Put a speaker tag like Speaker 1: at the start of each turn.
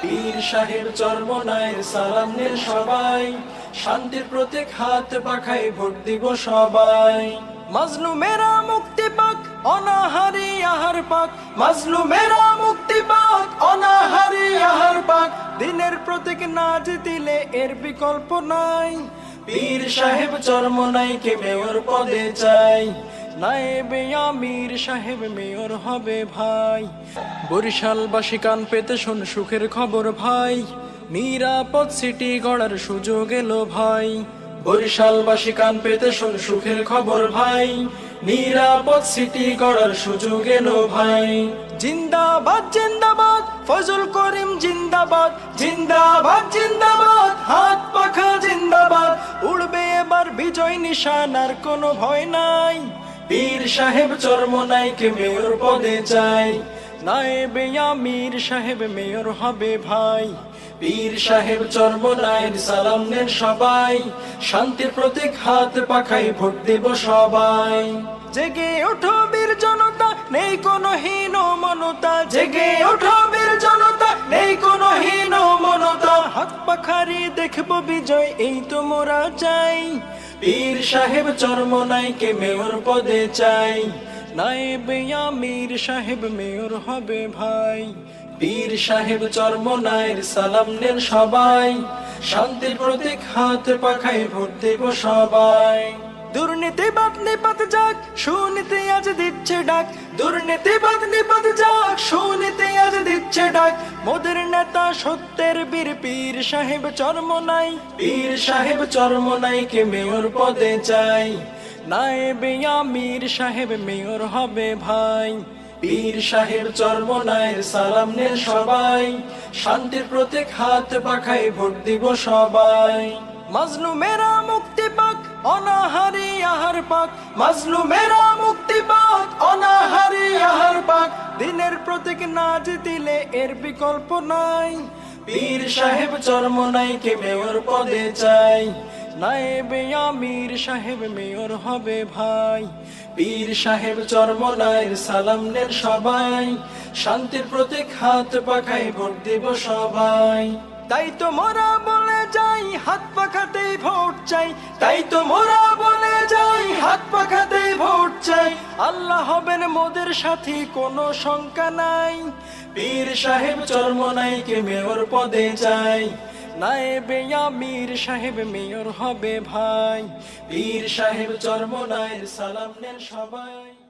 Speaker 1: পীর সাহেব চর্মনায় সালাম নেন সবাই। শান্তির প্রতীক হাত পাখায় ভোট দিব সবাই। মাজলুমেরা মুক্তি পাক অনাহারি আহার পাক। মাজলুমেরা মুক্তি পাক অনাহারি আহার পাক। দিনের প্রতীক না জিতিলে এর বিকল্প নাই। পীর সাহেব চর্মনাইকে মেয়র পদে চাই। নায়েবে আমির সাহেব মেয়র হবে ভাই। বরিশালবাসী কান পেতে শোন সুখের খবর ভাই। নিরাপদ সিটি গড়ার সুযোগ এলো ভাই। বরিশালবাসী কান পেতে শোন সুখের খবর ভাই। নিরাপদ সিটি গড়ার সুযোগ এলো ভাই। জিন্দাবাদ জিন্দাবাদ, ফজল করিম জিন্দাবাদ। জিন্দাবাদ জিন্দাবাদ, হাত পাখা জিন্দাবাদ। উড়বে এবার বিজয় নিশান, আর কোনো ভয় নাই। পীর সাহেব চর্মনাইকে মেয়র পদে চাই। নায়েবে আমির সাহেব মেয়র হবে ভাই। পীর সাহেব চর্ম চর্মনায়ের সালাম নেন সবাই। শান্তির প্রতীক হাত পাখাই ভোট দেব সবাই। জেগে ওঠো বীর জনতা, নেই কোনো হীন মনতা। জেগে ওঠো বীর জনতা, নেই কোনো হীন মনতা। হাত পাখারি দেখব বিজয়, এই তো মোরা চাই। পীর সাহেব চর্মনাইকে মেয়র পদে চাই। নায়েবে আমির সাহেব মেয়র হবে ভাই। পীর সাহেব চর্মনায়ের সালাম নেন সবাই। শান্তির প্রতীক হাত পাখায় ভোট দেব সবাই। দুর্নীতিবাদ নিপাত যাক, সুনীতি আজ দিচ্ছে ডাক। দুর্নীতিবাদ নিপাত যাক, সুনীতি আজ দিচ্ছে ডাক। মোদের নেতা সত্যের বীর পীর সাহেব চর্ম নাই। পীর সাহেব চর্মনাইকে মেয়র পদে চাই। নায়েবে আমির সাহেব মেয়র হবে ভাই। পীর সাহেব চর্মনায়ের সালাম নেন সবাই। শান্তির প্রতীক হাত পাখায় ভোট দিব সবাই। মাজলুমেরা মুক্তি পাক অনাহারি আহার পাক। মাজলুমেরা মুক্তি পাক অনাহারি আহার পাক। দিনের প্রতীক না জিতিলে এর বিকল্প নাই। পীর সাহেব চর্মনাইকে মেয়র পদে চাই। আমির সাহেব মেয়র হবে ভাই। সাহেব সালাম নেন সবাই। শান্তির প্রতীক হাত পাখায় ভোট দিব সবাই। তাই তো মোরা বলে যাই, হাত পাখাতেই ভোট চাই। তাই তো মোরা বলে যাই, হাত পাখাতেই ভোট চাই, আল্লাহ হবেন মোদের সাথী কোনো শঙ্কা নাই। পীর সাহেব চর্মনাইকে মেয়র পদে চাই। নায়েবে আমির সাহেব মেয়র হবে ভাই। পীর সাহেব চর্মনায়ের সালাম নেন সবাই।